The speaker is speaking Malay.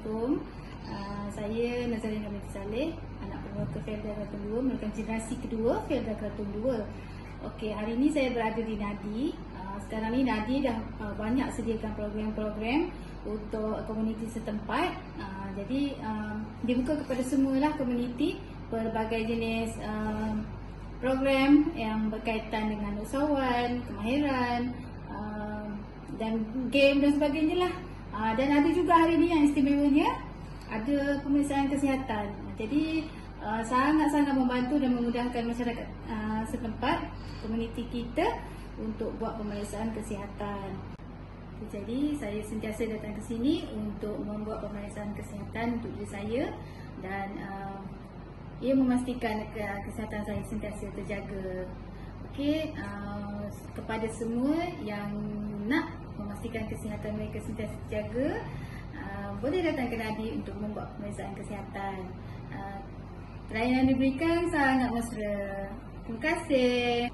Assalamualaikum. Uh, saya Nazarina binti Saleh, anak perwakilan Felda Keraton 2, merupakan generasi kedua Felda Keraton 2. Okey, hari ini saya berada di Nadi. Uh, sekarang ni Nadi dah uh, banyak sediakan program-program untuk komuniti setempat. Uh, jadi uh, dibuka kepada semualah komuniti berbagai jenis uh, program yang berkaitan dengan usahawan, kemahiran, dan game dan sebagainya lah Uh, dan ada juga hari ini yang istimewanya ada pemeriksaan kesihatan. Jadi uh, sangat-sangat membantu dan memudahkan masyarakat uh, setempat, komuniti kita untuk buat pemeriksaan kesihatan. Jadi saya sentiasa datang ke sini untuk membuat pemeriksaan kesihatan untuk diri saya dan uh, ia memastikan ke kesihatan saya sentiasa terjaga. Okey, uh, kepada semua yang nak memastikan kesihatan mereka sentiasa terjaga, uh, boleh datang ke Nadi untuk membuat pemeriksaan kesihatan. Uh, pelayanan diberikan sangat mesra. Terima kasih.